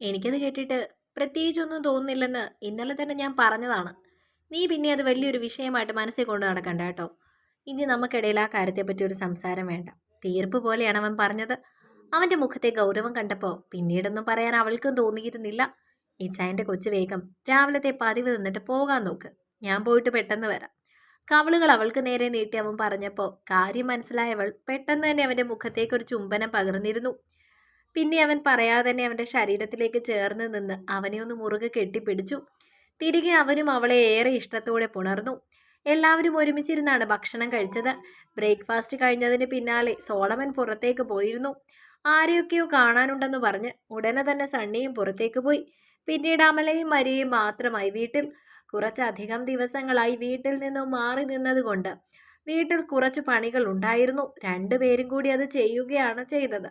എനിക്കത് കേട്ടിട്ട് പ്രത്യേകിച്ചൊന്നും തോന്നുന്നില്ലെന്ന് ഇന്നലെ തന്നെ ഞാൻ പറഞ്ഞതാണ്. നീ പിന്നെ അത് വലിയൊരു വിഷയമായിട്ട് മനസ്സിൽ കൊണ്ട് നടക്കണ്ട കേട്ടോ. ഇനി നമുക്കിടയിൽ ആ കാര്യത്തെപ്പറ്റി ഒരു സംസാരം വേണ്ട. തീർപ്പ് പോലെയാണ് അവൻ പറഞ്ഞത്. അവന്റെ മുഖത്തെ ഗൗരവം കണ്ടപ്പോൾ പിന്നീടൊന്നും പറയാൻ അവൾക്കും തോന്നിയിരുന്നില്ല. ഇച്ചായന്റെ കൊച്ചു വേഗം രാവിലത്തെ പതിവ് നിന്നിട്ട് പോകാൻ നോക്ക്. ഞാൻ പോയിട്ട് പെട്ടെന്ന് വരാം. കവളുകൾ അവൾക്ക് നേരെ നീട്ടി അവൻ പറഞ്ഞപ്പോൾ കാര്യം മനസ്സിലായവൾ പെട്ടെന്ന് തന്നെ അവന്റെ മുഖത്തേക്ക് ഒരു ചുംബനം പകർന്നിരുന്നു. പിന്നെ അവൻ പറയാതെ തന്നെ അവന്റെ ശരീരത്തിലേക്ക് ചേർന്ന് നിന്ന് അവനെ ഒന്ന് മുറുകെ കെട്ടിപ്പിടിച്ചു. തിരികെ അവനും അവളെ ഏറെ ഇഷ്ടത്തോടെ പുണർന്നു. എല്ലാവരും ഒരുമിച്ചിരുന്നാണ് ഭക്ഷണം കഴിച്ചത്. ബ്രേക്ക്ഫാസ്റ്റ് കഴിഞ്ഞതിന് പിന്നാലെ സോളമൻ പുറത്തേക്ക് പോയിരുന്നു. ആരെയൊക്കെയോ കാണാനുണ്ടെന്ന് പറഞ്ഞ് ഉടനെ തന്നെ സണ്ണിയും പുറത്തേക്ക് പോയി. പിന്നീട് അമലയും മരിയയും മാത്രമായി വീട്ടിൽ. കുറച്ചധികം ദിവസങ്ങളായി വീട്ടിൽ നിന്നും മാറി നിന്നതുകൊണ്ട് വീട്ടിൽ കുറച്ച് പണികൾ ഉണ്ടായിരുന്നു. രണ്ടുപേരും കൂടി അത് ചെയ്യുകയാണ് ചെയ്തത്.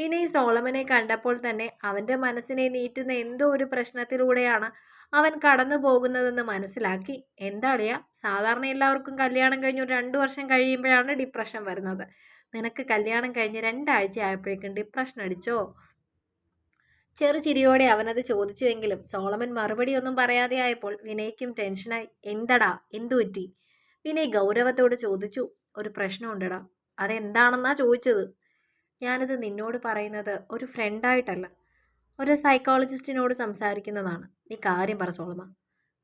വിനയ് സോളമനെ കണ്ടപ്പോൾ തന്നെ അവന്റെ മനസ്സിനെ നീറ്റുന്ന എന്തോ ഒരു പ്രശ്നത്തിലൂടെയാണ് അവൻ കടന്നു പോകുന്നതെന്ന് മനസ്സിലാക്കി. എന്താളിയാ സാധാരണ എല്ലാവർക്കും കല്യാണം കഴിഞ്ഞ് ഒരു രണ്ട് വർഷം കഴിയുമ്പോഴാണ് ഡിപ്രഷൻ വരുന്നത്. നിനക്ക് കല്യാണം കഴിഞ്ഞ് രണ്ടാഴ്ച ആയപ്പോഴേക്കും ഡിപ്രഷൻ അടിച്ചോ ചെറുചിരിയോടെ അവനത് ചോദിച്ചുവെങ്കിലും സോളമൻ മറുപടി ഒന്നും പറയാതെ ആയപ്പോൾ വിനയ്ക്കും ടെൻഷനായി എന്തടാ? എന്തു പറ്റി? വിനയ് ഗൗരവത്തോട് ചോദിച്ചു. ഒരു പ്രശ്നമുണ്ടടാ. അതെന്താണെന്നാ ചോദിച്ചത്? ഞാനത് നിന്നോട് പറയുന്നത് ഒരു ഫ്രണ്ടായിട്ടല്ല ഒരു സൈക്കോളജിസ്റ്റിനോട് സംസാരിക്കുന്നതാണ്. നീ കാര്യം പറ സോളമ.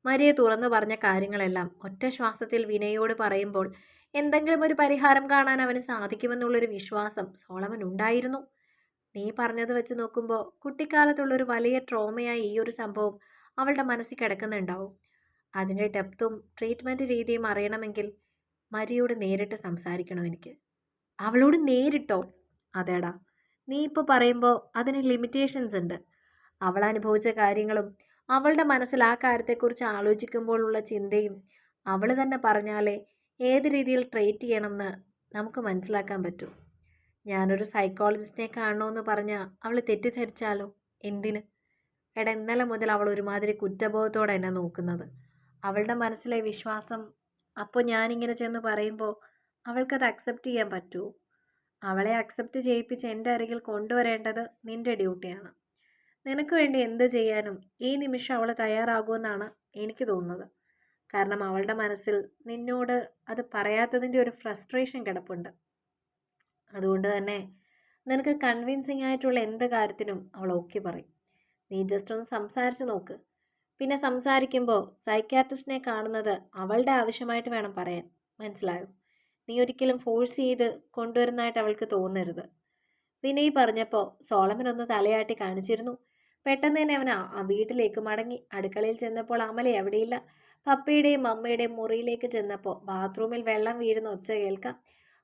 മരിയെ തുറന്നു പറഞ്ഞ കാര്യങ്ങളെല്ലാം ഒറ്റ ശ്വാസത്തിൽ വിനയോട് പറയുമ്പോൾ എന്തെങ്കിലും ഒരു പരിഹാരം കാണാൻ അവന് സാധിക്കുമെന്നുള്ളൊരു വിശ്വാസം സോളമൻ ഉണ്ടായിരുന്നു. നീ പറഞ്ഞത് വെച്ച് നോക്കുമ്പോൾ കുട്ടിക്കാലത്തുള്ളൊരു വലിയ ട്രോമയായി ഈ ഒരു സംഭവം അവളുടെ മനസ്സിൽ കിടക്കുന്നുണ്ടാവും. അതിന്റെ ഡെപ്തും ട്രീറ്റ്മെന്റ് രീതിയും അറിയണമെങ്കിൽ മരിയോട് നേരിട്ട് സംസാരിക്കണം എനിക്ക്? അവളോട് നേരിട്ടോ? അതേടാ. നീ ഇപ്പോൾ പറയുമ്പോൾ അതിന് ലിമിറ്റേഷൻസ് ഉണ്ട്. അവൾ അനുഭവിച്ച കാര്യങ്ങളും അവളുടെ മനസ്സിൽ ആ കാര്യത്തെക്കുറിച്ച് ആലോചിക്കുമ്പോഴുള്ള ചിന്തയും അവൾ തന്നെ പറഞ്ഞാലേ ഏത് രീതിയിൽ ട്രീറ്റ് ചെയ്യണമെന്ന് നമുക്ക് മനസ്സിലാക്കാൻ പറ്റും. ഞാനൊരു സൈക്കോളജിസ്റ്റിനെ കാണണമെന്ന് പറഞ്ഞാൽ അവൾ തെറ്റിദ്ധരിച്ചാലോ? എന്തിന്? എടാ ഇന്നലെ മുതൽ അവൾ ഒരുമാതിരി കുറ്റബോധത്തോടെ എന്നെ നോക്കുന്നത്. അവളുടെ മനസ്സിലെ വിശ്വാസം അപ്പോൾ ഞാനിങ്ങനെ ചെന്ന് പറയുമ്പോൾ അവൾക്കത് അക്സെപ്റ്റ് ചെയ്യാൻ പറ്റുമോ അവളെ അക്സെപ്റ്റ് ചെയ്യിപ്പിച്ച് എന്റെ അരികിൽ കൊണ്ടുവരേണ്ടത് നിന്റെ ഡ്യൂട്ടിയാണ് നിനക്ക് വേണ്ടി എന്ത് ചെയ്യാനും ഈ നിമിഷം അവൾ തയ്യാറാകുമെന്നാണ് എനിക്ക് തോന്നുന്നത്. കാരണം അവളുടെ മനസ്സിൽ നിന്നോട് അത് പറയാത്തതിന്റെ ഒരു ഫ്രസ്ട്രേഷൻ കിടപ്പുണ്ട്. അതുകൊണ്ട് തന്നെ നിനക്ക് കൺവിൻസിങ് ആയിട്ടുള്ള എന്ത് കാര്യത്തിനും അവൾ ഓക്കെ പറയും. നീ ജസ്റ്റ് ഒന്ന് സംസാരിച്ച് നോക്ക്. പിന്നെ സംസാരിക്കുമ്പോൾ സൈക്യാട്രിസ്റ്റിനെ കാണുന്നത് അവളുടെ ആവശ്യമായിട്ട് വേണം പറയാൻ. മനസ്സിലായോ? നീ ഒരിക്കലും ഫോഴ്സ് ചെയ്ത് കൊണ്ടുവരുന്നതായിട്ട് അവൾക്ക് തോന്നരുത്. വിനയ് പറഞ്ഞപ്പോൾ സോളമൻ ഒന്ന് തലയാട്ടി കാണിച്ചിരുന്നു. പെട്ടെന്ന് തന്നെ അവൻ ആ വീട്ടിലേക്ക് മടങ്ങി. അടുക്കളയിൽ ചെന്നപ്പോൾ അമല എവിടെയില്ല പപ്പയുടെയും അമ്മയുടെയും മുറിയിലേക്ക് ചെന്നപ്പോൾ ബാത്റൂമിൽ വെള്ളം വീഴുന്ന ഒച്ച കേൾക്കാം.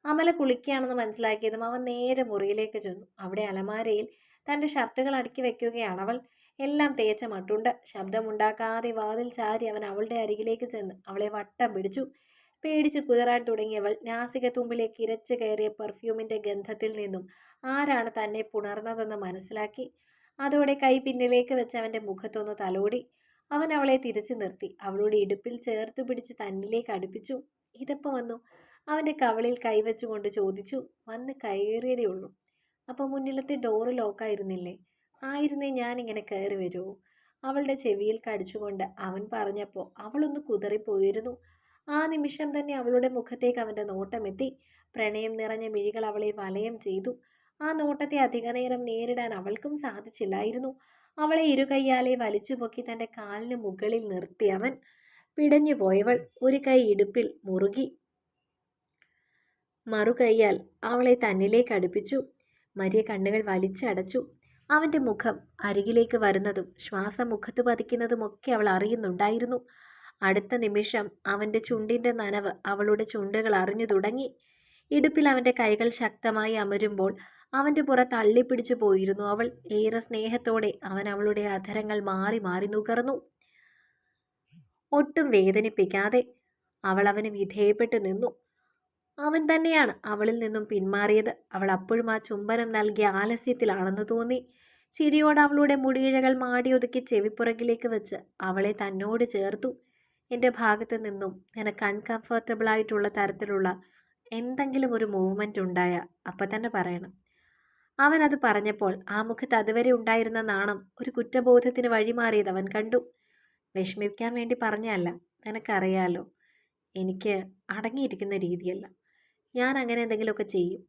അമല കുളിക്കുകയാണെന്ന് മനസ്സിലാക്കിയതും അവൻ നേരെ മുറിയിലേക്ക് ചെന്നു. അവിടെ അലമാരയിൽ തന്റെ ഷർട്ടുകൾ അടുക്കി വെക്കുകയാണ് അവൾ. എല്ലാം തേച്ച മട്ടുണ്ട്. ശബ്ദമുണ്ടാക്കാതെ വാതിൽ ചാരി അവൻ അവളുടെ അരികിലേക്ക് ചെന്ന് അവളെ വട്ടം പിടിച്ചു. പേടിച്ച് കുതറാൻ തുടങ്ങിയവൾ നാസിക തുമ്പിലേക്ക് ഇരച്ചു കയറിയ പെർഫ്യൂമിന്റെ ഗന്ധത്തിൽ നിന്നും ആരാണ് തന്നെ പുണർന്നതെന്ന് മനസ്സിലാക്കി. അതോടെ കൈ പിന്നിലേക്ക് വെച്ച് അവന്റെ മുഖത്തൊന്ന് തലോടി. അവൻ അവളെ തിരിച്ചു നിർത്തി. അവളുടെ ഇടുപ്പിൽ ചേർത്ത് പിടിച്ച് തന്നിലേക്ക് അടുപ്പിച്ചു. ഇതപ്പം വന്നു? അവന്റെ കവളിൽ കൈവച്ചുകൊണ്ട് ചോദിച്ചു. വന്ന് കയറിയതേ ഉള്ളൂ. അപ്പോൾ മുന്നിലത്തെ ഡോറ് ലോക്കായിരുന്നില്ലേ ആയിരുന്നേ ഞാനിങ്ങനെ കയറി വരുമോ അവളുടെ ചെവിയിൽ കടിച്ചുകൊണ്ട് അവൻ പറഞ്ഞപ്പോൾ അവളൊന്ന് കുതറിപ്പോയിരുന്നു. ആ നിമിഷം തന്നെ അവളുടെ മുഖത്തേക്ക് അവന്റെ നോട്ടമെത്തി. പ്രണയം നിറഞ്ഞ മിഴികൾ അവളെ വലയം ചെയ്തു. ആ നോട്ടത്തെ അധികനേരം നേരിടാൻ അവൾക്കും സാധിച്ചില്ലായിരുന്നു. അവളെ ഇരുകൈയാലെ വലിച്ചു പൊക്കി തന്റെ കാലിന് മുകളിൽ നിർത്തി അവൻ പിടഞ്ഞു പോയവൾ ഒരു കൈ ഇടുപ്പിൽ മുറുകി മറുകൈയാൽ അവളെ തന്നിലേക്ക് അടുപ്പിച്ചു. മരിയ കണ്ണുകൾ വലിച്ചടച്ചു. അവന്റെ മുഖം അരികിലേക്ക് വരുന്നതും ശ്വാസം മുഖത്ത് പതിക്കുന്നതുമൊക്കെ അവൾ അറിയുന്നുണ്ടായിരുന്നു. അടുത്ത നിമിഷം അവന്റെ ചുണ്ടിന്റെ നനവ് അവളുടെ ചുണ്ടുകൾ അറിഞ്ഞു തുടങ്ങി. ഇടുപ്പിൽ അവന്റെ കൈകൾ ശക്തമായി അമരുമ്പോൾ അവന്റെ പുറത്ത് അള്ളിപ്പിടിച്ചു പോയിരുന്നു അവൾ. ഏറെ സ്നേഹത്തോടെ അവൻ അവളുടെ അധരങ്ങൾ മാറി മാറി നുകർന്നു. ഒട്ടും വേദനിപ്പിക്കാതെ അവൾ അവന് വിധേയപ്പെട്ട് നിന്നു. അവൻ തന്നെയാണ് അവളിൽ നിന്നും പിന്മാറിയത്. അവൾ അപ്പോഴും ആ ചുംബനം നൽകിയ ആലസ്യത്തിലാണെന്ന് തോന്നി. ചിരിയോട് അവളുടെ മുടിയിഴകൾ മാടിയൊതുക്കി ചെവിപ്പുറകിലേക്ക് വെച്ച് അവളെ തന്നോട് ചേർത്തു. എന്റെ ഭാഗത്ത് നിന്നും നിനക്ക് അൺകംഫർട്ടബിൾ ആയിട്ടുള്ള തരത്തിലുള്ള എന്തെങ്കിലും ഒരു മൂവ്മെന്റ് ഉണ്ടായ അപ്പം തന്നെ പറയണം. അവൻ അത് പറഞ്ഞപ്പോൾ ആ മുഖത്ത് അതുവരെ ഉണ്ടായിരുന്ന നാണം ഒരു കുറ്റബോധത്തിന് വഴിമാറിയത് അവൻ കണ്ടു. വിഷമിക്കാൻ വേണ്ടി പറഞ്ഞല്ല നിനക്കറിയാലോ എനിക്ക് അടങ്ങിയിരിക്കുന്ന രീതിയല്ല. ഞാൻ അങ്ങനെ എന്തെങ്കിലുമൊക്കെ ചെയ്യും.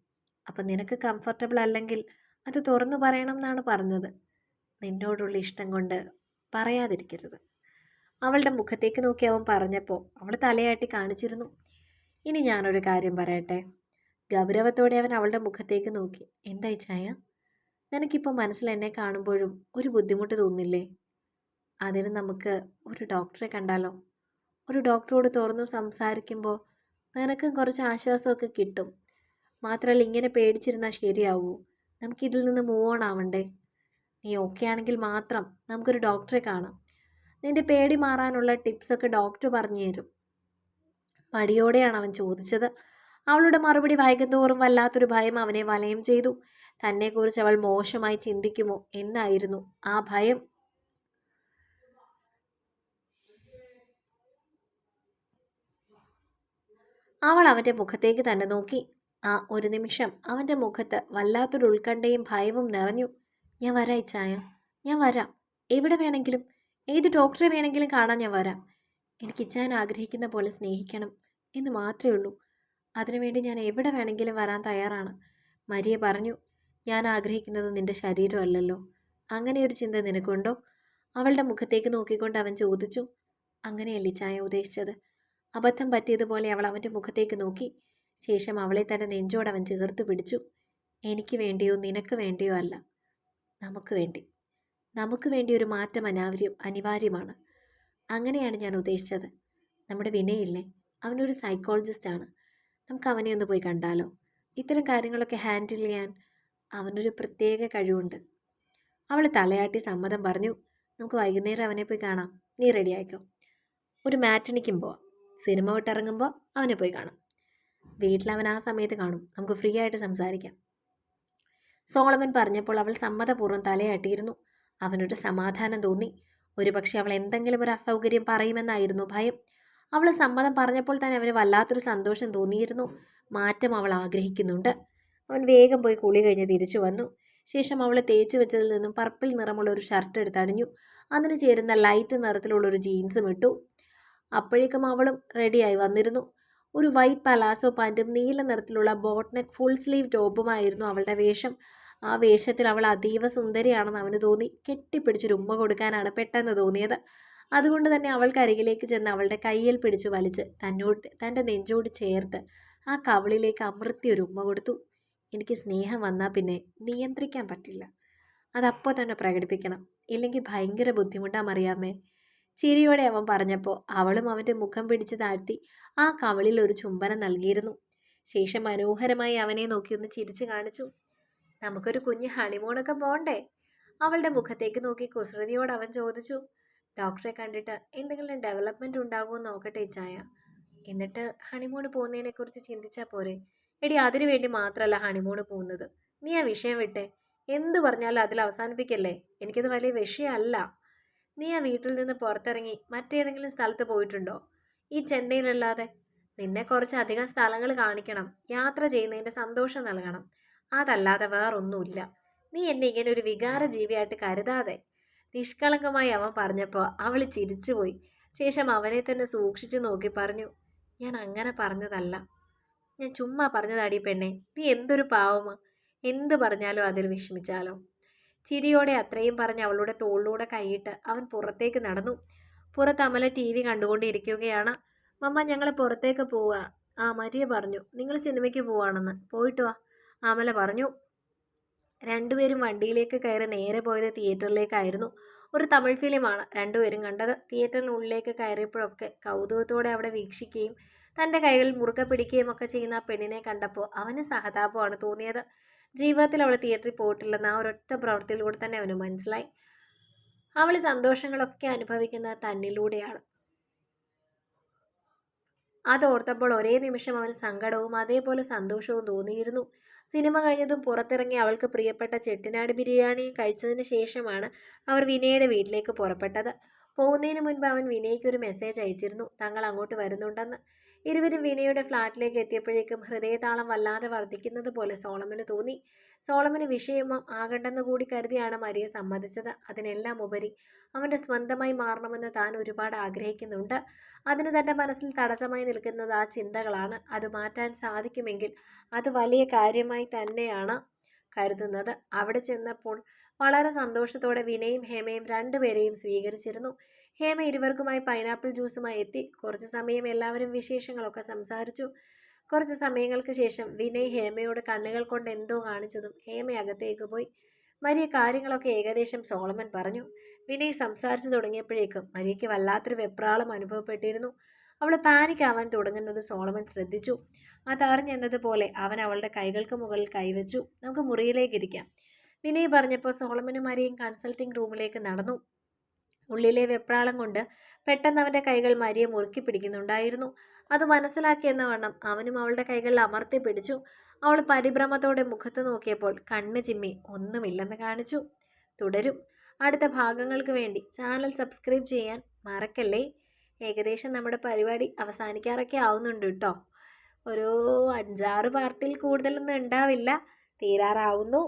അപ്പം നിനക്ക് കംഫർട്ടബിൾ അല്ലെങ്കിൽ അത് തുറന്നു പറയണം എന്നാണ് പറഞ്ഞത്. നിന്നോടുള്ള ഇഷ്ടം കൊണ്ട് പറയാതിരിക്കരുത്. അവളുടെ മുഖത്തേക്ക് നോക്കി അവൻ പറഞ്ഞപ്പോൾ അവൾ തലയാട്ടി കാണിച്ചിരുന്നു. ഇനി ഞാനൊരു കാര്യം പറയട്ടെ. ഗൗരവത്തോടെ അവൻ അവളുടെ മുഖത്തേക്ക് നോക്കി. എന്തായി ചായ? നിനക്കിപ്പോൾ മനസ്സിൽ എന്നെ കാണുമ്പോഴും ഒരു ബുദ്ധിമുട്ട് തോന്നില്ലേ? അതിന് നമുക്ക് ഒരു ഡോക്ടറെ കണ്ടാലോ? ഒരു ഡോക്ടറോട് തുറന്ന് സംസാരിക്കുമ്പോൾ നിനക്കും കുറച്ച് ആശ്വാസമൊക്കെ കിട്ടും. മാത്രമല്ല ഇങ്ങനെ പേടിച്ചിരുന്നാൽ ശരിയാവൂ. നമുക്കിതിൽ നിന്ന് മൂവ് ഓൺ ആവണ്ടേ? നീ ഓക്കെ ആണെങ്കിൽ മാത്രം നമുക്കൊരു ഡോക്ടറെ കാണാം. നിന്റെ പേടി മാറാനുള്ള ടിപ്സൊക്കെ ഡോക്ടർ പറഞ്ഞു തരും. മടിയോടെയാണ് അവൻ ചോദിച്ചത്. അവളുടെ മറുപടി വൈകുന്തോറും വല്ലാത്തൊരു ഭയം അവനെ വലയം ചെയ്തു. തന്നെക്കുറിച്ച് അവൾ മോശമായി ചിന്തിക്കുമോ എന്നായിരുന്നു ആ ഭയം. അവൾ അവന്റെ മുഖത്തേക്ക് തന്നെ നോക്കി. ആ ഒരു നിമിഷം അവന്റെ മുഖത്ത് വല്ലാത്തൊരു ഉത്കണ്ഠയും ഭയവും നിറഞ്ഞു. ഞാൻ വരാം ഇച്ചായ. ഞാൻ വരാം. എവിടെ വേണമെങ്കിലും ഏത് ഡോക്ടറെ വേണമെങ്കിലും കാണാൻ ഞാൻ വരാം. എനിക്ക് ഇച്ചാൻ ആഗ്രഹിക്കുന്ന പോലെ സ്നേഹിക്കണം എന്ന് മാത്രമേ ഉള്ളൂ. അതിനുവേണ്ടി ഞാൻ എവിടെ വേണമെങ്കിലും വരാൻ തയ്യാറാണ്. മരിയ പറഞ്ഞു ഞാൻ ആഗ്രഹിക്കുന്നത് നിന്റെ ശരീരമല്ലല്ലോ അങ്ങനെ ഒരു ചിന്ത നിനക്കുണ്ടോ? അവളുടെ മുഖത്തേക്ക് നോക്കിക്കൊണ്ട് അവൻ ചോദിച്ചു അങ്ങനെയല്ലേ ചായ ഉദ്ദേശിച്ചത്? അബദ്ധം പറ്റിയതുപോലെ അവൾ അവന്റെ മുഖത്തേക്ക് നോക്കി. ശേഷം അവളെ തന്റെ നെഞ്ചോട് അവൻ ചേർത്ത് പിടിച്ചു. എനിക്ക് വേണ്ടിയോ നിനക്ക് വേണ്ടിയോ അല്ല. നമുക്ക് വേണ്ടി. നമുക്ക് വേണ്ടി ഒരു മാറ്റം അനാവര്യം അനിവാര്യമാണ്. അങ്ങനെയാണ് ഞാൻ ഉദ്ദേശിച്ചത്. നമ്മുടെ വിനയില്ലേ? അവനൊരു സൈക്കോളജിസ്റ്റാണ് നമുക്ക് അവനെ ഒന്ന് പോയി കണ്ടാലോ? ഇത്തരം കാര്യങ്ങളൊക്കെ ഹാൻഡിൽ ചെയ്യാൻ അവനൊരു പ്രത്യേക കഴിവുണ്ട്. അവൾ തലയാട്ടി സമ്മതം പറഞ്ഞു നമുക്ക് വൈകുന്നേരം അവനെ പോയി കാണാം. നീ റെഡി ആയിക്കോ? ഒരു മാറ്റണിക്കും പോവാം. സിനിമ വിട്ടിറങ്ങുമ്പോൾ അവനെ പോയി കാണാം. വീട്ടിൽ അവൻ ആ സമയത്ത് കാണും. നമുക്ക് ഫ്രീ ആയിട്ട് സംസാരിക്കാം. സോളമൻ പറഞ്ഞപ്പോൾ അവൾ സമ്മതപൂർവം തലയാട്ടിയിരുന്നു. അവനൊരു സമാധാനം തോന്നി. ഒരുപക്ഷെ അവൾ എന്തെങ്കിലും ഒരു അസൗകര്യം പറയുമെന്നായിരുന്നു ഭയം. അവൾ സമ്മതം പറഞ്ഞപ്പോൾ തന്നെ അവന് വല്ലാത്തൊരു സന്തോഷം തോന്നിയിരുന്നു. മാറ്റം അവൾ ആഗ്രഹിക്കുന്നുണ്ട്. അവൻ വേഗം പോയി കുളി കഴിഞ്ഞ് തിരിച്ചു വന്നു. ശേഷം അവൾ തേച്ചു വെച്ചതിൽ നിന്നും പർപ്പിൾ നിറമുള്ള ഒരു ഷർട്ട് എടുത്തണിഞ്ഞു അതിന് ചേരുന്ന ലൈറ്റ് നിറത്തിലുള്ള ഒരു ജീൻസും ഇട്ടു. അപ്പോഴേക്കും അവളും റെഡിയായി വന്നിരുന്നു. ഒരു വൈറ്റ് പലാസോ പാന്റും നീല നിറത്തിലുള്ള ബോട്ട്നെക്ക് ഫുൾ സ്ലീവ് ടോപ്പുമായിരുന്നു അവളുടെ വേഷം. ആ വേഷത്തിൽ അവൾ അതീവ സുന്ദരിയാണെന്ന് അവന് തോന്നി. കെട്ടിപ്പിടിച്ചൊരു ഉമ്മ കൊടുക്കാനാണ് പെട്ടെന്ന് തോന്നിയത്. അതുകൊണ്ട് തന്നെ അവൾക്ക് അരികിലേക്ക് ചെന്ന് അവളുടെ കയ്യിൽ പിടിച്ചു വലിച്ച് തന്നോട് തന്റെ നെഞ്ചോട് ചേർത്ത് ആ കവളിലേക്ക് അമൃത്തി ഒരു ഉമ്മ കൊടുത്തു. എനിക്ക് സ്നേഹം വന്നാൽ പിന്നെ നിയന്ത്രിക്കാൻ പറ്റില്ല. അതപ്പോൾ തന്നെ പ്രകടിപ്പിക്കണം. ഇല്ലെങ്കിൽ ഭയങ്കര ബുദ്ധിമുട്ടാ അറിയാമേ ചിരിയോടെ അവൻ പറഞ്ഞപ്പോൾ അവളും അവന്റെ മുഖം പിടിച്ച് താഴ്ത്തി ആ കവളിൽ ഒരു ചുംബനം നൽകിയിരുന്നു. ശേഷം മനോഹരമായി അവനെ നോക്കി ഒന്ന് ചിരിച്ചു കാണിച്ചു. നമുക്കൊരു കുഞ്ഞ് ഹണിമൂണൊക്കെ പോണ്ടേ? അവളുടെ മുഖത്തേക്ക് നോക്കി കുസൃതിയോട് അവൻ ചോദിച്ചു ഡോക്ടറെ കണ്ടിട്ട് എന്തെങ്കിലും ഡെവലപ്മെന്റ് ഉണ്ടാകുമോ നോക്കട്ടെ ചായ? എന്നിട്ട് ഹണിമൂണ് പോകുന്നതിനെക്കുറിച്ച് ചിന്തിച്ചാൽ പോരെ. എടി അതിനു വേണ്ടി മാത്രമല്ല ഹണിമൂണ് പോകുന്നത്. നീ ആ വിഷയം വിട്ടെ. എന്ത് പറഞ്ഞാലും അതിൽ അവസാനിപ്പിക്കല്ലേ? എനിക്കത് വലിയ വിഷയമല്ല. നീ ആ വീട്ടിൽ നിന്ന് പുറത്തിറങ്ങി മറ്റേതെങ്കിലും സ്ഥലത്ത് പോയിട്ടുണ്ടോ? ഈ ചെന്നൈയിലല്ലാതെ നിന്നെ കുറച്ച് അധികം സ്ഥലങ്ങൾ കാണിക്കണം. യാത്ര ചെയ്യുന്നതിന്റെ സന്തോഷം നൽകണം. അതല്ലാതെ വേറൊന്നുമില്ല. നീ എന്നെ ഇങ്ങനെ ഒരു വികാര ജീവിയായിട്ട് കരുതാതെ. നിഷ്കളങ്കമായി അവൻ പറഞ്ഞപ്പോൾ അവൾ ചിരിച്ചുപോയി. ശേഷം അവനെ തന്നെ സൂക്ഷിച്ചു നോക്കി പറഞ്ഞു ഞാൻ അങ്ങനെ പറഞ്ഞതല്ല. ഞാൻ ചുമ്മാ പറഞ്ഞതാടി പെണ്ണെ. നീ എന്തൊരു പാവമാ. എന്ത് പറഞ്ഞാലോ അതിൽ വിഷമിച്ചാലോ? ചിരിയോടെ അത്രയും പറഞ്ഞ് അവളുടെ തോളിലൂടെ കൈയിട്ട് അവൻ പുറത്തേക്ക് നടന്നു. പുറത്ത് അമല ടി വി കണ്ടുകൊണ്ടിരിക്കുകയാണ്. മമ്മ ഞങ്ങൾ പുറത്തേക്ക് പോവുക ആ മരിയ പറഞ്ഞു നിങ്ങൾ സിനിമയ്ക്ക് പോവാണെന്ന്. പോയിട്ട് വാ. അമല പറഞ്ഞു. രണ്ടുപേരും വണ്ടിയിലേക്ക് കയറി നേരെ പോയത് തിയേറ്ററിലേക്കായിരുന്നു. ഒരു തമിഴ് ഫിലിമാണ് രണ്ടുപേരും കണ്ടത്. തിയേറ്ററിനുള്ളിലേക്ക് കയറിയപ്പോഴൊക്കെ കൗതുകത്തോടെ അവിടെ വീക്ഷിക്കുകയും തന്റെ കൈകളിൽ മുറുകെ പിടിക്കുകയും ഒക്കെ ചെയ്യുന്ന ആ പെണ്ണിനെ കണ്ടപ്പോൾ അവന് സഹതാപമാണ് തോന്നിയത്. ജീവിതത്തിൽ അവൾ തിയേറ്ററിൽ പോയിട്ടില്ലെന്ന് ആ ഒരൊറ്റ പ്രവൃത്തിയിലൂടെ തന്നെ അവന് മനസ്സിലായി. അവൾ സന്തോഷങ്ങളൊക്കെ അനുഭവിക്കുന്നത് തന്നിലൂടെയാണ്. അതോർത്തപ്പോൾ ഒരേ നിമിഷം അവന് സങ്കടവും അതേപോലെ സന്തോഷവും തോന്നിയിരുന്നു. സിനിമ കഴിഞ്ഞതും പുറത്തിറങ്ങി അവൾക്ക് പ്രിയപ്പെട്ട ചെട്ടിനാട് ബിരിയാണി കഴിച്ചതിന് ശേഷമാണ് അവർ വിനയുടെ വീട്ടിലേക്ക് പുറപ്പെട്ടത്. പോകുന്നതിന് മുൻപ് അവൻ വിനയ്ക്ക് ഒരു മെസ്സേജ് അയച്ചിരുന്നു. തങ്ങൾ അങ്ങോട്ട് വരുന്നുണ്ടെന്ന്. ഇരുവരും വിനയുടെ ഫ്ലാറ്റിലേക്ക് എത്തിയപ്പോഴേക്കും ഹൃദയതാളം വല്ലാതെ വർദ്ധിക്കുന്നത് പോലെ സോളമന് തോന്നി. സോളമന് വിഷയം ആകണ്ടെന്ന് കൂടി കരുതിയാണ് മരിയ സമ്മതിച്ചത്. അതിനെല്ലാം ഉപരി അവന്റെ സ്വന്തമായി മാറണമെന്ന് താൻ ഒരുപാട് ആഗ്രഹിക്കുന്നുണ്ട്. അതിന് തന്റെ മനസ്സിൽ തടസ്സമായി നിൽക്കുന്നത് ആ ചിന്തകളാണ്. അത് മാറ്റാൻ സാധിക്കുമെങ്കിൽ അത് വലിയ കാര്യമായി തന്നെയാണ് കരുതുന്നത്. അവിടെ ചെന്നപ്പോൾ വളരെ സന്തോഷത്തോടെ വിനയും ഹേമയും രണ്ടുപേരെയും സ്വീകരിച്ചിരുന്നു. ഹേമ ഇരുവർക്കുമായി പൈനാപ്പിൾ ജ്യൂസുമായി എത്തി. കുറച്ച് സമയം എല്ലാവരും വിശേഷങ്ങളൊക്കെ സംസാരിച്ചു. കുറച്ച് സമയങ്ങൾക്ക് ശേഷം വിനയ് ഹേമയോട് കണ്ണുകൾ കൊണ്ട് എന്തോ കാണിച്ചതും ഹേമ അകത്തേക്ക് പോയി. മരിയ കാര്യങ്ങളൊക്കെ ഏകദേശം സോളമൻ പറഞ്ഞു. വിനയ് സംസാരിച്ചു തുടങ്ങിയപ്പോഴേക്കും മരിയയ്ക്ക് വല്ലാത്തൊരു വെപ്രാളം അനുഭവപ്പെട്ടിരുന്നു. അവൾ പാനിക് ആവാൻ തുടങ്ങുന്നത് സോളമൻ ശ്രദ്ധിച്ചു. അതറിഞ്ഞെന്നതുപോലെ അവൻ അവളുടെ കൈകൾക്ക് മുകളിൽ കൈവച്ചു. നമുക്ക് മുറിയിലേക്ക് ഇരിക്കാം. വിനയ് പറഞ്ഞപ്പോൾ സോളമനും മരിയും കൺസൾട്ടിംഗ് റൂമിലേക്ക് നടന്നു. ഉള്ളിലെ വെപ്രാളം കൊണ്ട് പെട്ടെന്ന് അവന്റെ കൈകൾ മരിയെ മുറുക്കി പിടിക്കുന്നുണ്ടായിരുന്നു. അത് മനസ്സിലാക്കിയെന്ന വണ്ണം അവനും അവളുടെ കൈകളിൽ അമർത്തി പിടിച്ചു. അവൾ പരിഭ്രമത്തോടെ മുഖത്ത് നോക്കിയപ്പോൾ കണ്ണ് ചിമ്മി ഒന്നുമില്ലെന്ന് കാണിച്ചു. തുടരും. അടുത്ത ഭാഗങ്ങൾക്ക് വേണ്ടി ചാനൽ സബ്സ്ക്രൈബ് ചെയ്യാൻ മറക്കല്ലേ? ഏകദേശം നമ്മുടെ പരിപാടി അവസാനിക്കാറൊക്കെ ആവുന്നുണ്ട് കേട്ടോ ഒരു അഞ്ചാറ് പാർട്ടിയിൽ കൂടുതലൊന്നും ഉണ്ടാവില്ല. തീരാറാവുന്നു.